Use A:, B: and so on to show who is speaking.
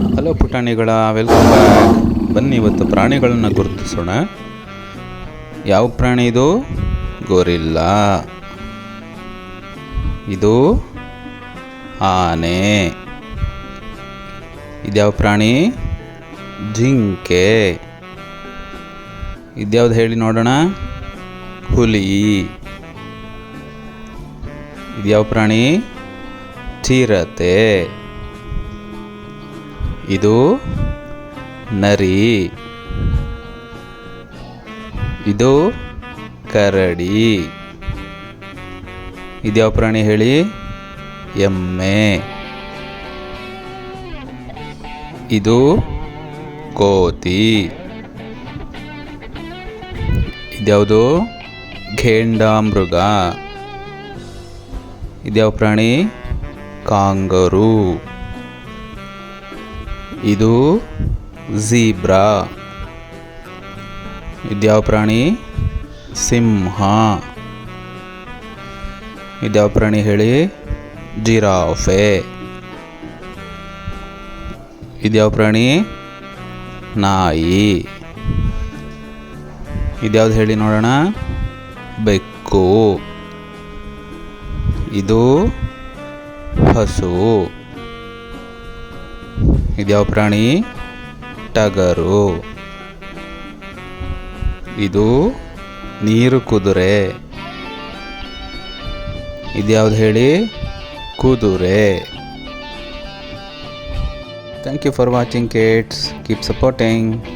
A: Hello ಪುಟಾಣಿಗಳ welcome back ಬನ್ನಿ ಇವತ್ತು ಪ್ರಾಣಿಗಳನ್ನು ಗುರುತಿಸೋಣ. ಯಾವ ಪ್ರಾಣಿ ಇದು? ಗೋರಿಲ್ಲ. ಇದು ಆನೆ. ಇದ್ಯಾವ ಪ್ರಾಣಿ? ಜಿಂಕೆ. ಇದ್ಯಾವ್ದು ಹೇಳಿ ನೋಡೋಣ? ಹುಲಿ. ಇದ್ಯಾವ ಪ್ರಾಣಿ? ಚಿರತೆ. ಇದು ನರಿ. ಇದು ಕರಡಿ. ಇದ್ಯಾವ ಪ್ರಾಣಿ ಹೇಳಿ? ಎಮ್ಮೆ. ಇದು ಕೋತಿ. ಇದ್ಯಾವುದು ಘೇಂಡಾಮೃಗ. ಇದ್ಯಾವ ಪ್ರಾಣಿ? ಕಾಂಗರು. ಇದು ಝೀಬ್ರಾ. ಇದ್ಯಾವ ಪ್ರಾಣಿ? ಸಿಂಹ. ಇದ್ಯಾವ ಪ್ರಾಣಿ ಹೇಳಿ? ಜಿರಾಫೆ. ಇದ್ಯಾವ ಪ್ರಾಣಿ? ನಾಯಿ. ಇದ್ಯಾವ್ದು ಹೇಳಿ ನೋಡೋಣ? ಬೆಕ್ಕು. ಇದು ಹಸು. ಇದ್ಯಾವ ಪ್ರಾಣಿ? ಟಗರು. ಇದು ನೀರು ಕುದುರೆ. ಇದ್ಯಾವ್ದು ಹೇಳಿ? ಕುದುರೆ. ಥ್ಯಾಂಕ್ ಯು ಫಾರ್ ವಾಚಿಂಗ್ ಕೇಟ್ಸ್ ಕೀಪ್ ಸಪೋರ್ಟಿಂಗ್